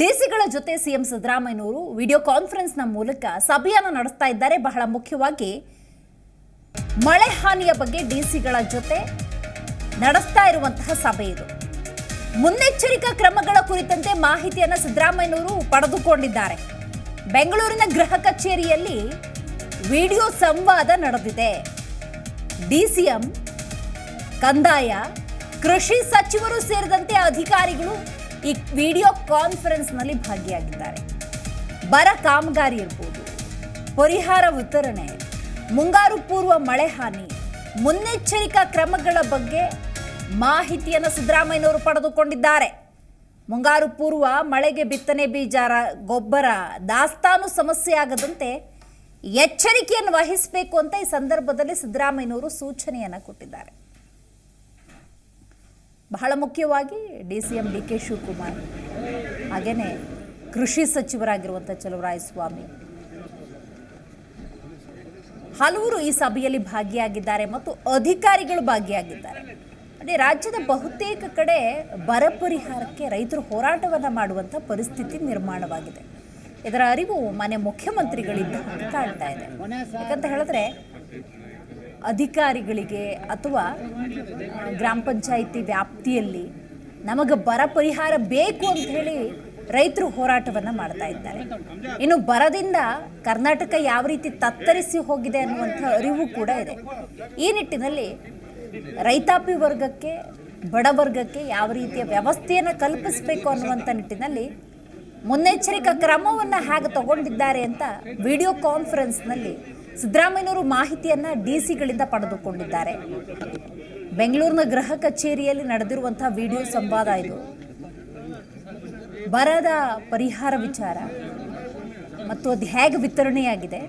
ಡಿಸಿಗಳ ಜೊತೆ ಸಿಎಂ ಸಿದ್ದರಾಮಯ್ಯನವರು ವಿಡಿಯೋ ಕಾನ್ಫರೆನ್ಸ್ನ ಮೂಲಕ ಸಭೆಯನ್ನು ನಡೆಸ್ತಾ ಇದ್ದಾರೆ. ಬಹಳ ಮುಖ್ಯವಾಗಿ ಮಳೆ ಹಾನಿಯ ಬಗ್ಗೆ ಡಿಸಿಗಳ ಜೊತೆ ನಡೆಸ್ತಾ ಇರುವಂತಹ ಸಭೆ ಇದು. ಮುನ್ನೆಚ್ಚರಿಕಾ ಕ್ರಮಗಳ ಕುರಿತಂತೆ ಮಾಹಿತಿಯನ್ನು ಸಿದ್ದರಾಮಯ್ಯನವರು ಪಡೆದುಕೊಂಡಿದ್ದಾರೆ. ಬೆಂಗಳೂರಿನ ಗೃಹ ಕಚೇರಿಯಲ್ಲಿ ವಿಡಿಯೋ ಸಂವಾದ ನಡೆದಿದೆ. ಡಿಸಿಎಂ ಕಂದಾಯ, ಕೃಷಿ ಸಚಿವರು ಸೇರಿದಂತೆ ಅಧಿಕಾರಿಗಳು ಈ ವಿಡಿಯೋ ಕಾನ್ಫರೆನ್ಸ್ನಲ್ಲಿ ಭಾಗಿಯಾಗಿದ್ದಾರೆ. ಬರ ಕಾಮಗಾರಿ ಇರ್ಬೋದು. ಪರಿಹಾರ ವಿತರಣೆ, ಮುಂಗಾರು ಪೂರ್ವ ಮಳೆ ಹಾನಿ, ಮುನ್ನೆಚ್ಚರಿಕಾ ಕ್ರಮಗಳ ಬಗ್ಗೆ ಮಾಹಿತಿಯನ್ನು ಸಿದ್ದರಾಮಯ್ಯನವರು ಪಡೆದುಕೊಂಡಿದ್ದಾರೆ. ಮುಂಗಾರು ಪೂರ್ವ ಮಳೆಗೆ ಬಿತ್ತನೆ ಬೀಜ ಗೊಬ್ಬರ, ದಾಸ್ತಾನು ಸಮಸ್ಯೆ ಆಗದಂತೆ ಎಚ್ಚರಿಕೆಯನ್ನು ವಹಿಸಬೇಕು ಅಂತ ಈ ಸಂದರ್ಭದಲ್ಲಿ ಸಿದ್ದರಾಮಯ್ಯನವರು ಸೂಚನೆಯನ್ನು ಕೊಟ್ಟಿದ್ದಾರೆ. ಬಹಳ ಮುಖ್ಯವಾಗಿ D C M D K Shivakumar. ಹಾಗೆಯೇ ಕೃಷಿ ಸಚಿವರಾಗಿರುವಂಥ ಚಲುವರಾಯಸ್ವಾಮಿ ಹಲವರು ಈ ಸಭೆಯಲ್ಲಿ ಭಾಗಿಯಾಗಿದ್ದಾರೆ ಮತ್ತು ಅಧಿಕಾರಿಗಳು ಭಾಗಿಯಾಗಿದ್ದಾರೆ. ಅಂದರೆ ರಾಜ್ಯದ ಬಹುತೇಕ ಕಡೆ ಬರ ಪರಿಹಾರಕ್ಕೆ ರೈತರು ಹೋರಾಟವನ್ನು ಮಾಡುವಂಥ ಪರಿಸ್ಥಿತಿ ನಿರ್ಮಾಣವಾಗಿದೆ. ಇದರ ಅರಿವು ಮನೆ ಮುಖ್ಯಮಂತ್ರಿಗಳಿಂದ ಕಾಣ್ತಾ ಇದೆ. ಯಾಕಂತ ಹೇಳಿದ್ರೆ ಅಧಿಕಾರಿಗಳಿಗೆ ಅಥವಾ ಗ್ರಾಮ ಪಂಚಾಯಿತಿ ವ್ಯಾಪ್ತಿಯಲ್ಲಿ ನಮಗೆ ಬರ ಪರಿಹಾರ ಬೇಕು ಅಂತ ಹೇಳಿ ರೈತರು ಹೋರಾಟವನ್ನು ಮಾಡ್ತಾ ಇದ್ದಾರೆ. ಇನ್ನು ಬರದಿಂದ ಕರ್ನಾಟಕ ಯಾವ ರೀತಿ ತತ್ತರಿಸಿ ಹೋಗಿದೆ ಅನ್ನುವಂಥ ಅರಿವು ಕೂಡ ಇದೆ. ಈ ನಿಟ್ಟಿನಲ್ಲಿ ರೈತಾಪಿ ವರ್ಗಕ್ಕೆ ಬಡವರ್ಗಕ್ಕೆ ಯಾವ ರೀತಿಯ ವ್ಯವಸ್ಥೆಯನ್ನು ಕಲ್ಪಿಸಬೇಕು ಅನ್ನುವಂಥ ನಿಟ್ಟಿನಲ್ಲಿ ಮುನ್ನೆಚ್ಚರಿಕಾ ಕ್ರಮವನ್ನು ಹೇಗೆ ತಗೊಂಡಿದ್ದಾರೆ ಅಂತ ವಿಡಿಯೋ ಕಾನ್ಫರೆನ್ಸ್ನಲ್ಲಿ ಸಿದ್ದರಾಮಯ್ಯನವರು ಮಾಹಿತಿಯನ್ನ ಡಿಸಿಗಳಿಂದ ಪಡೆದುಕೊಂಡಿದ್ದಾರೆ. ಬೆಂಗಳೂರಿನ ಗೃಹ ಕಚೇರಿಯಲ್ಲಿ ನಡೆದಿರುವಂತಹ ವಿಡಿಯೋ ಸಂವಾದ ಇದು. ಬರದ ಪರಿಹಾರ ವಿಚಾರ. ಮತ್ತು ಅದು ಹೇಗೆ ವಿತರಣೆಯಾಗಿದೆ.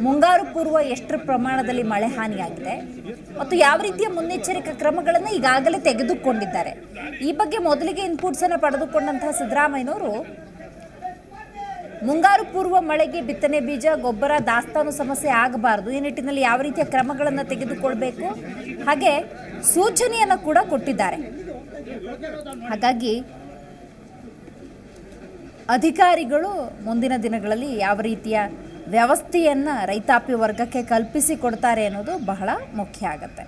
ಮುಂಗಾರು ಪೂರ್ವ ಎಷ್ಟರ ಪ್ರಮಾಣದಲ್ಲಿ ಮಳೆ ಹಾನಿಯಾಗಿದೆ. ಮತ್ತು ಯಾವ ರೀತಿಯ ಮುನ್ನೆಚ್ಚರಿಕಾ ಕ್ರಮಗಳನ್ನು ಈಗಾಗಲೇ ತೆಗೆದುಕೊಂಡಿದ್ದಾರೆ. ಈ ಬಗ್ಗೆ ಮೊದಲಿಗೆ ಇನ್ಪುಟ್ಸ್ ಅನ್ನು ಪಡೆದುಕೊಂಡಂತಹ ಸಿದ್ದರಾಮಯ್ಯನವರು ಮುಂಗಾರು ಪೂರ್ವ ಮಳೆಗೆ ಬಿತ್ತನೆ ಬೀಜ, ಗೊಬ್ಬರ, ದಾಸ್ತಾನು ಸಮಸ್ಯೆ ಆಗಬಾರದು. ಈ ನಿಟ್ಟಿನಲ್ಲಿ ಯಾವ ರೀತಿಯ ಕ್ರಮಗಳನ್ನು ತೆಗೆದುಕೊಳ್ಬೇಕು? ಹಾಗೆ ಸೂಚನೆಯನ್ನು ಕೂಡ ಕೊಟ್ಟಿದ್ದಾರೆ. ಹಾಗಾಗಿ ಅಧಿಕಾರಿಗಳು ಮುಂದಿನ ದಿನಗಳಲ್ಲಿ ಯಾವ ರೀತಿಯ ವ್ಯವಸ್ಥೆಯನ್ನು ರೈತಾಪಿ ವರ್ಗಕ್ಕೆ ಕಲ್ಪಿಸಿ ಕೊಡ್ತಾರೆ ಅನ್ನೋದು ಬಹಳ ಮುಖ್ಯ ಆಗತ್ತೆ.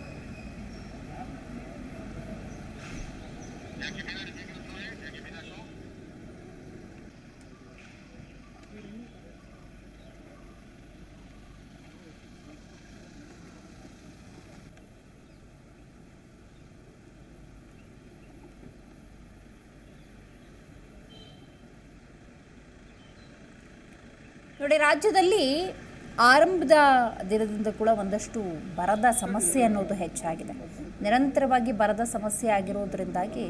ನೋಡಿ, ರಾಜ್ಯದಲ್ಲಿ ಆರಂಭದ ದಿನದಿಂದ ಕೂಡ ಒಂದಷ್ಟು ಬರದ ಸಮಸ್ಯೆ ಅನ್ನೋದು ಹೆಚ್ಚಾಗಿದೆ. ನಿರಂತರವಾಗಿ ಬರದ ಸಮಸ್ಯೆ ಆಗಿರೋದ್ರಿಂದಾಗಿ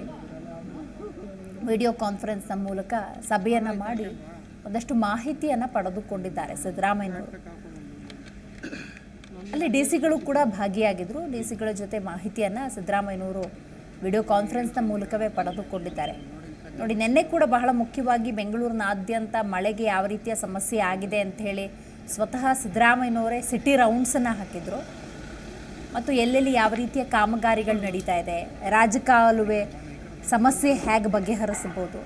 ವಿಡಿಯೋ ಕಾನ್ಫರೆನ್ಸ್ನ ಮೂಲಕ ಸಭೆಯನ್ನು ಮಾಡಿ ಒಂದಷ್ಟು ಮಾಹಿತಿಯನ್ನು ಪಡೆದುಕೊಂಡಿದ್ದಾರೆ ಸಿದ್ದರಾಮಯ್ಯನವರು. ಅಲ್ಲಿ ಡಿ ಸಿಗಳು ಕೂಡ ಭಾಗಿಯಾಗಿದ್ದರು ಡಿ ಸಿಗಳ ಜೊತೆ ಮಾಹಿತಿಯನ್ನು ಸಿದ್ದರಾಮಯ್ಯನವರು ವಿಡಿಯೋ ಕಾನ್ಫರೆನ್ಸ್ನ ಮೂಲಕವೇ ಪಡೆದುಕೊಂಡಿದ್ದಾರೆ. ನೋಡಿ, ನಿನ್ನೆ ಕೂಡ ಬಹಳ ಮುಖ್ಯವಾಗಿ ಬೆಂಗಳೂರಿನಾದ್ಯಂತ ಮಳೆಗೆ ಯಾವ ರೀತಿಯ ಸಮಸ್ಯೆ ಆಗಿದೆ ಅಂತ ಹೇಳಿ ಸ್ವತಃ ಸಿದ್ದರಾಮಯ್ಯನವರೇ ಸಿಟಿ ರೌಂಡ್ಸನ್ನು ಹಾಕಿದರು. ಮತ್ತು ಎಲ್ಲೆಲ್ಲಿ ಯಾವ ರೀತಿಯ ಕಾಮಗಾರಿಗಳು ನಡೀತಾ ಇದೆ, ರಾಜಕಾಲುವೆ ಸಮಸ್ಯೆ ಹೇಗೆ ಬಗೆಹರಿಸಬಹುದು,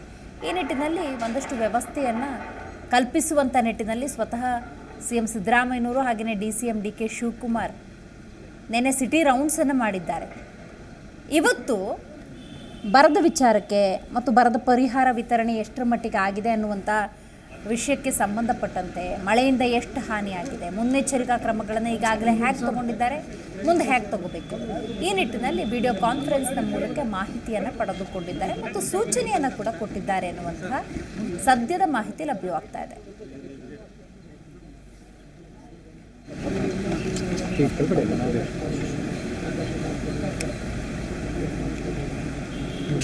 ಈ ನಿಟ್ಟಿನಲ್ಲಿ ಒಂದಷ್ಟು ವ್ಯವಸ್ಥೆಯನ್ನು ಕಲ್ಪಿಸುವಂಥ ನಿಟ್ಟಿನಲ್ಲಿ ಸ್ವತಃ ಸಿ ಎಂ ಸಿದ್ದರಾಮಯ್ಯನವರು ಹಾಗೆಯೇ D C M D K Shivakumar ನಿನ್ನೆ ಸಿಟಿ ರೌಂಡ್ಸನ್ನು ಮಾಡಿದ್ದಾರೆ. ಇವತ್ತು ಬರದ ವಿಚಾರಕ್ಕೆ ಮತ್ತು ಬರದ ಪರಿಹಾರ ವಿತರಣೆ ಎಷ್ಟರ ಮಟ್ಟಿಗೆ ಆಗಿದೆ ಅನ್ನುವಂಥ ವಿಷಯಕ್ಕೆ ಸಂಬಂಧಪಟ್ಟಂತೆ ಮಳೆಯಿಂದ ಎಷ್ಟು ಹಾನಿಯಾಗಿದೆ ಮುನ್ನೆಚ್ಚರಿಕಾ ಕ್ರಮಗಳನ್ನು ಈಗಾಗಲೇ ಹ್ಯಾಕ್ ತಗೊಂಡಿದ್ದಾರೆ, ಮುಂದೆ ಹ್ಯಾಕ್ ತಗೋಬೇಕು. ಈ ನಿಟ್ಟಿನಲ್ಲಿ ವಿಡಿಯೋ ಕಾನ್ಫರೆನ್ಸ್ನ ಮೂಲಕ ಮಾಹಿತಿಯನ್ನು ಪಡೆದುಕೊಂಡಿದ್ದಾರೆ ಮತ್ತು ಸೂಚನೆಯನ್ನು ಕೂಡ ಕೊಟ್ಟಿದ್ದಾರೆ ಅನ್ನುವಂತಹ ಸದ್ಯದ ಮಾಹಿತಿ ಲಭ್ಯವಾಗ್ತಾ ಇದೆ.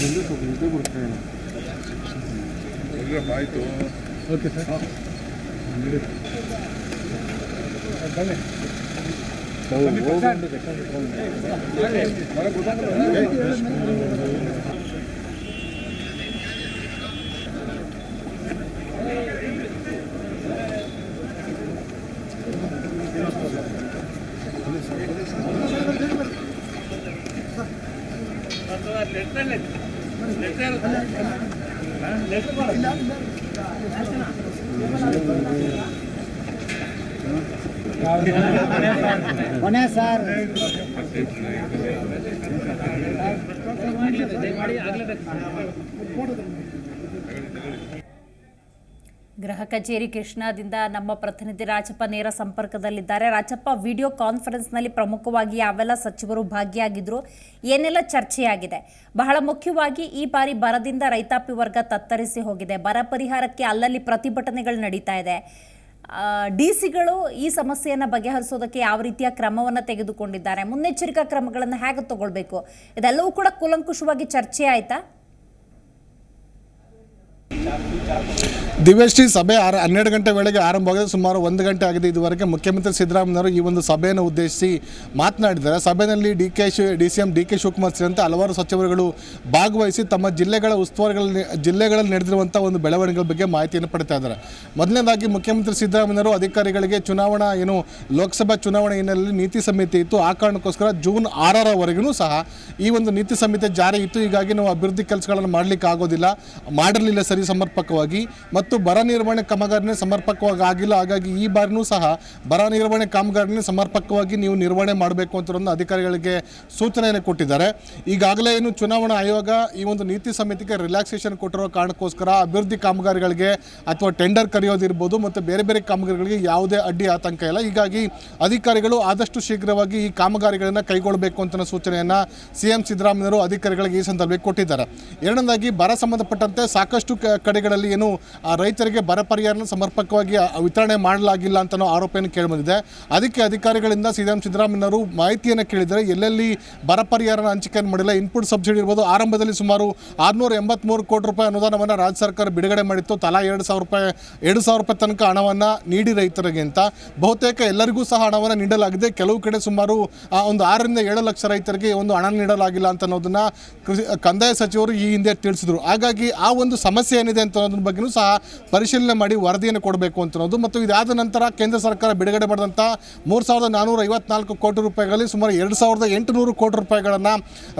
ಬಂದು ಸ್ವಲ್ಪ ಊಟ ಕೊಡ್ತಾ ಇಲ್ಲ ಆಯಿತು ಓಕೆ ಸರ್ ಬನ್ನಿ Gracias. ಕೊನೆ ಸರ್ ಆಗ್ಲೇಬೇಕು ಗೃಹ ಕಚೇರಿ ಕೃಷ್ಣಾದಿಂದ ನಮ್ಮ ಪ್ರತಿನಿಧಿ ರಾಜಪ್ಪ ನೇರ ಸಂಪರ್ಕದಲ್ಲಿದ್ದಾರೆ. ರಾಜಪ್ಪ, ವಿಡಿಯೋ ಕಾನ್ಫರೆನ್ಸ್ನಲ್ಲಿ ಪ್ರಮುಖವಾಗಿ ಯಾವೆಲ್ಲ ಸಚಿವರು ಭಾಗಿಯಾಗಿದ್ರು. ಏನೆಲ್ಲ ಚರ್ಚೆಯಾಗಿದೆ? ಬಹಳ ಮುಖ್ಯವಾಗಿ ಈ ಬಾರಿ ಬರದಿಂದ ರೈತಾಪಿ ವರ್ಗ ತತ್ತರಿಸಿ ಹೋಗಿದೆ. ಬರ ಪರಿಹಾರಕ್ಕೆ ಅಲ್ಲಲ್ಲಿ ಪ್ರತಿಭಟನೆಗಳು ನಡೀತಾ ಇದೆ. ಡಿ ಸಿಗಳು ಈ ಸಮಸ್ಯೆಯನ್ನು ಬಗೆಹರಿಸೋದಕ್ಕೆ ಯಾವ ರೀತಿಯ ಕ್ರಮವನ್ನು ತೆಗೆದುಕೊಂಡಿದ್ದಾರೆ? ಮುನ್ನೆಚ್ಚರಿಕಾ ಕ್ರಮಗಳನ್ನು ಹೇಗೆ ತಗೊಳ್ಬೇಕು? ಇದೆಲ್ಲವೂ ಕೂಡ ಕೂಲಂಕುಷವಾಗಿ ಚರ್ಚೆ ಆಯ್ತಾ? ದಿವ್ಯಶ್ರೀ ಸಭೆ ಆರು ಹನ್ನೆರಡು ಗಂಟೆ ವೇಳೆಗೆ ಆರಂಭವಾಗಿದೆ. ಸುಮಾರು ಒಂದು ಗಂಟೆ ಆಗಿದೆ ಇದುವರೆಗೆ. ಮುಖ್ಯಮಂತ್ರಿ ಸಿದ್ದರಾಮಯ್ಯವರು ಈ ಒಂದು ಸಭೆಯನ್ನು ಉದ್ದೇಶಿಸಿ ಮಾತನಾಡಿದ್ದಾರೆ. ಸಭೆಯಲ್ಲಿ D K she D C M D K Shivakumar ಸೇರಿದಂತೆ ಹಲವಾರು ಸಚಿವರುಗಳು ಭಾಗವಹಿಸಿ ತಮ್ಮ ಜಿಲ್ಲೆಗಳ ಉಸ್ತುವಾರಿಗಳಲ್ಲಿ ಜಿಲ್ಲೆಗಳಲ್ಲಿ ನಡೆದಿರುವಂಥ ಒಂದು ಬೆಳವಣಿಗೆಗಳ ಬಗ್ಗೆ ಮಾಹಿತಿಯನ್ನು ಪಡಿತಾ ಇದ್ದಾರೆ. ಮೊದಲನೇದಾಗಿ ಮುಖ್ಯಮಂತ್ರಿ ಸಿದ್ದರಾಮಯ್ಯವರು ಅಧಿಕಾರಿಗಳಿಗೆ ಚುನಾವಣಾ ಏನು ಲೋಕಸಭಾ ಚುನಾವಣೆ ಹಿನ್ನೆಲೆಯಲ್ಲಿ ನೀತಿ ಸಮಿತಿ ಇತ್ತು. ಆ ಕಾರಣಕ್ಕೋಸ್ಕರ ಜೂನ್ ಆರರವರೆಗೂ ಸಹ ಈ ಒಂದು ನೀತಿ ಸಂಹಿತೆ ಜಾರಿ ಇತ್ತು. ಹೀಗಾಗಿ ನಾವು ಅಭಿವೃದ್ಧಿ ಕೆಲಸಗಳನ್ನು ಮಾಡಲಿಕ್ಕೆ ಆಗೋದಿಲ್ಲ ಮಾಡಿರಲಿಲ್ಲ ಸರಿ ಸಮರ್ಪಕವಾಗಿ. ಮತ್ತು ಬರ ನಿರ್ವಹಣೆ ಕಾಮಗಾರಿನೇ ಸಮರ್ಪಕವಾಗಿ ಆಗಿಲ್ಲ ಹಾಗಾಗಿ ಈ ಬಾರಿನೂ ಸಹ ಬರ ನಿರ್ವಹಣೆ ಕಾಮಗಾರಿನೇ ಸಮರ್ಪಕವಾಗಿ ನೀವು ನಿರ್ವಹಣೆ ಮಾಡಬೇಕು ಅಂತ ಅಧಿಕಾರಿಗಳಿಗೆ ಸೂಚನೆಯನ್ನು ಕೊಟ್ಟಿದ್ದಾರೆ. ಈಗಾಗಲೇ ಏನು ಚುನಾವಣಾ ಆಯೋಗ ಈ ಒಂದು ನೀತಿ ಸಮಿತಿಗೆ ರಿಲ್ಯಾಕ್ಸೇಷನ್ ಕೊಟ್ಟಿರೋ ಕಾರಣಕ್ಕೋಸ್ಕರ ಅಭಿವೃದ್ಧಿ ಕಾಮಗಾರಿಗಳಿಗೆ ಅಥವಾ ಟೆಂಡರ್ ಕರೆಯೋದಿರ್ಬೋದು ಮತ್ತು ಬೇರೆ ಬೇರೆ ಕಾಮಗಾರಿಗಳಿಗೆ ಯಾವುದೇ ಅಡ್ಡಿ ಆತಂಕ ಇಲ್ಲ. ಹೀಗಾಗಿ ಅಧಿಕಾರಿಗಳು ಆದಷ್ಟು ಶೀಘ್ರವಾಗಿ ಈ ಕಾಮಗಾರಿಗಳನ್ನು ಕೈಗೊಳ್ಳಬೇಕು ಅಂತ ಸೂಚನೆಯನ್ನು ಸಿ ಎಂ ಸಿದ್ದರಾಮಯ್ಯವರು ಅಧಿಕಾರಿಗಳಿಗೆ ಈ ಸಂದರ್ಭಕ್ಕೆ ಕೊಟ್ಟಿದ್ದಾರೆ. ಎರಡನೇದಾಗಿ ಬರ ಸಂಬಂಧಪಟ್ಟಂತೆ ಸಾಕಷ್ಟು ಕಡೆಗಳಲ್ಲಿ ಏನು ರೈತರಿಗೆ ಬರ ಪರಿಹಾರನ ಸಮರ್ಪಕವಾಗಿ ವಿತರಣೆ ಮಾಡಲಾಗಿಲ್ಲ ಅಂತ ಆರೋಪವನ್ನು ಕೇಳಿಬಂದಿದೆ. ಅದಕ್ಕೆ ಅಧಿಕಾರಿಗಳಿಂದ ಸಿ ಎಂ ಸಿದ್ದರಾಮಯ್ಯವರು ಮಾಹಿತಿಯನ್ನು ಕೇಳಿದರೆ ಎಲ್ಲೆಲ್ಲಿ ಬರ ಪರಿಹಾರನ ಹಂಚಿಕೆಯನ್ನು ಮಾಡಿಲ್ಲ ಇನ್ಪುಟ್ ಸಬ್ಸಿಡಿ ಇರ್ಬೋದು, ಆರಂಭದಲ್ಲಿ ಸುಮಾರು ಆರುನೂರ ಎಂಬತ್ಮೂರು ಕೋಟಿ ರೂಪಾಯಿ ಅನುದಾನವನ್ನು ರಾಜ್ಯ ಸರ್ಕಾರ ಬಿಡುಗಡೆ ಮಾಡಿತ್ತು. ತಲಾ ಎರಡು ಸಾವಿರ ರೂಪಾಯಿ, ಎರಡು ಸಾವಿರ ರೂಪಾಯಿ ತನಕ ಹಣವನ್ನು ನೀಡಿ ರೈತರಿಗೆ ಅಂತ. ಬಹುತೇಕ ಎಲ್ಲರಿಗೂ ಸಹ ಹಣವನ್ನು ನೀಡಲಾಗಿದೆ. ಕೆಲವು ಕಡೆ ಸುಮಾರು ಒಂದು ಆರರಿಂದ ಏಳು ಲಕ್ಷ ರೈತರಿಗೆ ಒಂದು ಹಣ ನೀಡಲಾಗಿಲ್ಲ ಅಂತ ಅನ್ನೋದನ್ನ ಕೃಷಿ, ಕಂದಾಯ ಸಚಿವರು ಈ ಹಿಂದೆ ತಿಳಿಸಿದರು. ಹಾಗಾಗಿ ಆ ಒಂದು ಸಮಸ್ಯೆ ಏನಿದೆ ಅಂತ ಅನ್ನೋದ್ರ ಬಗ್ಗೆಯೂ ಸಹ ಪರಿಶೀಲನೆ ಮಾಡಿ ವರದಿಯನ್ನು ಕೊಡಬೇಕು ಅಂತ ಅನ್ನೋದು ಮತ್ತು ಇದಾದ ನಂತರ ಕೇಂದ್ರ ಸರ್ಕಾರ ಬಿಡುಗಡೆ ಮಾಡಿದಂಥ ಮೂರು ಸಾವಿರದ ನಾನ್ನೂರ ಐವತ್ನಾಲ್ಕು ಕೋಟಿ ರೂಪಾಯಿಗಳಲ್ಲಿ ಸುಮಾರು ಎರಡು ಸಾವಿರದ ಎಂಟುನೂರು ಕೋಟಿ ರೂಪಾಯಿಗಳನ್ನು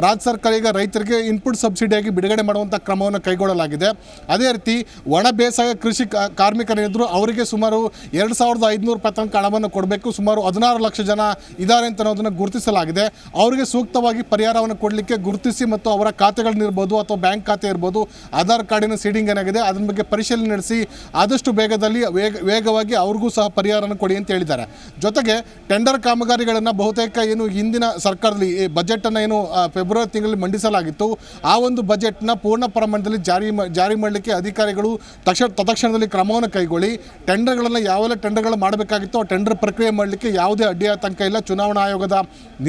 ರಾಜ್ಯ ಸರ್ಕಾರ ಈಗ ರೈತರಿಗೆ ಇನ್ಪುಟ್ ಸಬ್ಸಿಡಿಯಾಗಿ ಬಿಡುಗಡೆ ಮಾಡುವಂಥ ಕ್ರಮವನ್ನು ಕೈಗೊಳ್ಳಲಾಗಿದೆ. ಅದೇ ರೀತಿ ಒಣ ಬೇಸಾಯ ಕೃಷಿ ಕಾರ್ಮಿಕರೇನಿದ್ರು ಅವರಿಗೆ ಸುಮಾರು ಎರಡು ಸಾವಿರದ ಐದುನೂರು ರೂಪಾಯಿ ತನಕ ಹಣವನ್ನು ಕೊಡಬೇಕು. ಸುಮಾರು ಹದಿನಾರು ಲಕ್ಷ ಜನ ಇದ್ದಾರೆ ಅಂತ ಅನ್ನೋದನ್ನು ಗುರುತಿಸಲಾಗಿದೆ. ಅವರಿಗೆ ಸೂಕ್ತವಾಗಿ ಪರಿಹಾರವನ್ನು ಕೊಡಲಿಕ್ಕೆ ಗುರುತಿಸಿ ಮತ್ತು ಅವರ ಖಾತೆಗಳನ್ನಿರ್ಬೋದು ಅಥವಾ ಬ್ಯಾಂಕ್ ಖಾತೆ ಇರ್ಬೋದು, ಆಧಾರ್ ಕಾರ್ಡಿನ ಸೀಡಿಂಗ್ ಏನಾಗಿದೆ ಅದರ ಬಗ್ಗೆ ಪರಿಶೀಲನೆ ನಡೆಸಿ ಆದಷ್ಟು ಬೇಗದಲ್ಲಿ ವೇಗ ವೇಗವಾಗಿ ಅವ್ರಿಗೂ ಸಹ ಪರಿಹಾರನ ಕೊಡಿ ಅಂತ ಹೇಳಿದ್ದಾರೆ. ಜೊತೆಗೆ ಟೆಂಡರ್ ಕಾಮಗಾರಿಗಳನ್ನು ಬಹುತೇಕ ಏನು ಹಿಂದಿನ ಸರ್ಕಾರದಲ್ಲಿ ಈ ಬಜೆಟನ್ನು ಏನು ಫೆಬ್ರವರಿ ತಿಂಗಳಲ್ಲಿ ಮಂಡಿಸಲಾಗಿತ್ತು. ಆ ಒಂದು ಬಜೆಟ್ನ ಪೂರ್ಣ ಪ್ರಮಾಣದಲ್ಲಿ ಜಾರಿ ಜಾರಿ ಮಾಡಲಿಕ್ಕೆ ಅಧಿಕಾರಿಗಳು ತಕ್ಷಣ ತತ್ಕ್ಷಣದಲ್ಲಿ ಕ್ರಮವನ್ನು ಕೈಗೊಳ್ಳಿ. ಟೆಂಡರ್ಗಳನ್ನು ಯಾವೆಲ್ಲ ಟೆಂಡರ್ಗಳು ಮಾಡಬೇಕಾಗಿತ್ತು ಆ ಟೆಂಡರ್ ಪ್ರಕ್ರಿಯೆ ಮಾಡಲಿಕ್ಕೆ ಯಾವುದೇ ಅಡ್ಡಿ ಆತಂಕ ಇಲ್ಲ. ಚುನಾವಣಾ ಆಯೋಗದ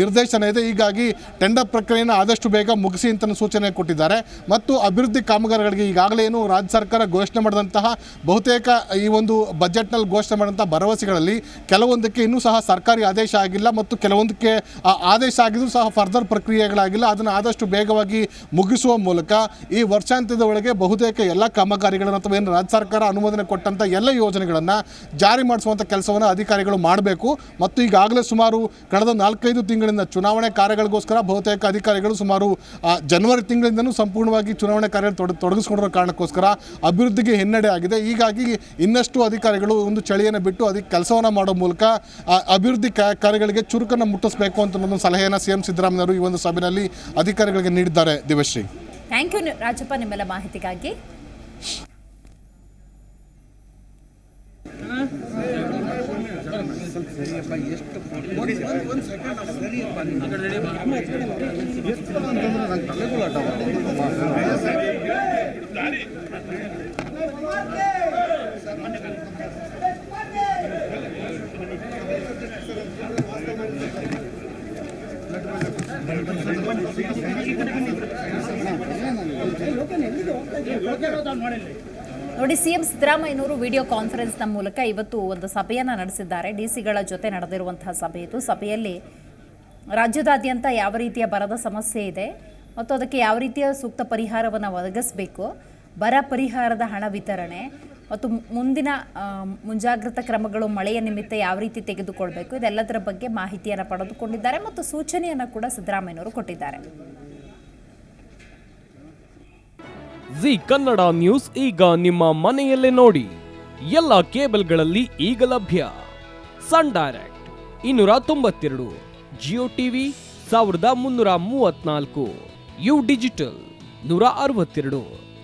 ನಿರ್ದೇಶನ ಇದೆ. ಹೀಗಾಗಿ ಟೆಂಡರ್ ಪ್ರಕ್ರಿಯೆಯನ್ನು ಆದಷ್ಟು ಬೇಗ ಮುಗಿಸಿ ಅಂತ ಸೂಚನೆ ಕೊಟ್ಟಿದ್ದಾರೆ. ಮತ್ತು ಅಭಿವೃದ್ಧಿ ಕಾಮಗಾರಿಗಳಿಗೆ ಈಗಾಗಲೇ ಏನು ರಾಜ್ಯ ಸರ್ಕಾರ ಘೋಷಣೆ ಮಾಡಿದಂತಹ ಬಹುತೇಕ ಈ ಒಂದು ಬಜೆಟ್ನಲ್ಲಿ ಘೋಷಣೆ ಮಾಡಿದಂಥ ಭರವಸೆಗಳಲ್ಲಿ ಕೆಲವೊಂದಕ್ಕೆ ಇನ್ನೂ ಸಹ ಸರ್ಕಾರಿ ಆದೇಶ ಆಗಿಲ್ಲ ಮತ್ತು ಕೆಲವೊಂದಕ್ಕೆ ಆದೇಶ ಆಗಿದ್ರೂ ಸಹ ಫರ್ದರ್ ಪ್ರಕ್ರಿಯೆಗಳಾಗಿಲ್ಲ. ಅದನ್ನು ಆದಷ್ಟು ಬೇಗವಾಗಿ ಮುಗಿಸುವ ಮೂಲಕ ಈ ವರ್ಷಾಂತ್ಯದ ಒಳಗೆ ಬಹುತೇಕ ಎಲ್ಲ ಕಾಮಗಾರಿಗಳನ್ನು ಅಥವಾ ಏನು ರಾಜ್ಯ ಸರ್ಕಾರ ಅನುಮೋದನೆ ಕೊಟ್ಟಂಥ ಎಲ್ಲ ಯೋಜನೆಗಳನ್ನು ಜಾರಿ ಮಾಡಿಸುವಂಥ ಕೆಲಸವನ್ನು ಅಧಿಕಾರಿಗಳು ಮಾಡಬೇಕು. ಮತ್ತು ಈಗಾಗಲೇ ಸುಮಾರು ಕಳೆದ ನಾಲ್ಕೈದು ತಿಂಗಳಿಂದ ಚುನಾವಣೆ ಕಾರ್ಯಗಳಿಗೋಸ್ಕರ ಬಹುತೇಕ ಅಧಿಕಾರಿಗಳು ಸುಮಾರು ಜನವರಿ ತಿಂಗಳಿಂದನೂ ಸಂಪೂರ್ಣವಾಗಿ ಚುನಾವಣೆ ಕಾರ್ಯ ತೊಡ, ತೊಡಗಿಸ್ಕೊಂಡಿರೋ ಕಾರಣಕ್ಕೋಸ್ಕರ ಅಭಿವೃದ್ಧಿಗೆ ಹಿನ್ನಡೆ ಆಗಿದೆ. ಹೀಗಾಗಿ ಇನ್ನಷ್ಟು ಅಧಿಕಾರಿಗಳು ಒಂದು ಚಳಿಯನ್ನು ಬಿಟ್ಟು ಅದಕ್ಕೆ ಕೆಲಸವನ್ನು ಮಾಡೋ ಮೂಲಕ ಅಭಿವೃದ್ಧಿ ಕಾರ್ಯಗಳಿಗೆ ಚುರುಕನ್ನು ಮುಟ್ಟಿಸಬೇಕು ಅಂತ ಒಂದು ಸಲಹೆಯನ್ನು ಸಿ ಎಂ ಸಿದ್ದರಾಮಯ್ಯವರು ಈ ಒಂದು ಸಭೆಯಲ್ಲಿ ಅಧಿಕಾರಿಗಳಿಗೆ ನೀಡಿದ್ದಾರೆ. ದಿವಶ್ರೀ ಥ್ಯಾಂಕ್ ಯು ರಾಜಪ್ಪ ನಿಮ್ಮೆಲ್ಲ ಮಾಹಿತಿಗಾಗಿ. ನೋಡಿ, ಸಿಎಂ ಸಿದ್ದರಾಮಯ್ಯನವರು ವಿಡಿಯೋ ಕಾನ್ಫರೆನ್ಸ್ನ ಮೂಲಕ ಇವತ್ತು ಒಂದು ಸಭೆಯನ್ನು ನಡೆಸಿದ್ದಾರೆ. ಡಿ ಸಿಗಳ ಜೊತೆ ನಡೆದಿರುವಂತಹ ಸಭೆ ಇದು. ಸಭೆಯಲ್ಲಿ ರಾಜ್ಯದಾದ್ಯಂತ ಯಾವ ರೀತಿಯ ಬರದ ಸಮಸ್ಯೆ ಇದೆ ಮತ್ತು ಅದಕ್ಕೆ ಯಾವ ರೀತಿಯ ಸೂಕ್ತ ಪರಿಹಾರವನ್ನು ಒದಗಿಸಬೇಕು? ಬರ ಪರಿಹಾರದ ಹಣ ವಿತರಣೆ ಮತ್ತು ಮುಂದಿನ ಮುಂಜಾಗ್ರತಾ ಕ್ರಮಗಳು ಮಳೆಯ ನಿಮಿತ್ತ ಯಾವ ರೀತಿ ತೆಗೆದುಕೊಳ್ಬೇಕು, ಇದೆಲ್ಲದರ ಬಗ್ಗೆ ಮಾಹಿತಿಯನ್ನು ಪಡೆದುಕೊಂಡಿದ್ದಾರೆ ಮತ್ತು ಸೂಚನೆಯನ್ನು ಕೂಡ ಸಿದ್ದರಾಮಯ್ಯನವರು ಕೊಟ್ಟಿದ್ದಾರೆ. ಜಿ ಕನ್ನಡ ನ್ಯೂಸ್ ಈಗ ನಿಮ್ಮ ಮನೆಯಲ್ಲೇ ನೋಡಿ. ಎಲ್ಲ ಕೇಬಲ್ಗಳಲ್ಲಿ ಈಗ ಲಭ್ಯ. ಸನ್ ಡೈರೆಕ್ಟ್ ಇನ್ನೂರ ತೊಂಬತ್ತೆರಡು, ಜಿಯೋ ಟಿವಿ ಸಾವಿರದ ಮುನ್ನೂರ ಮೂವತ್ನಾಲ್ಕು ಯು ಡಿಜಿಟಲ್ ನೂರ ಅರವತ್ತೆರಡು.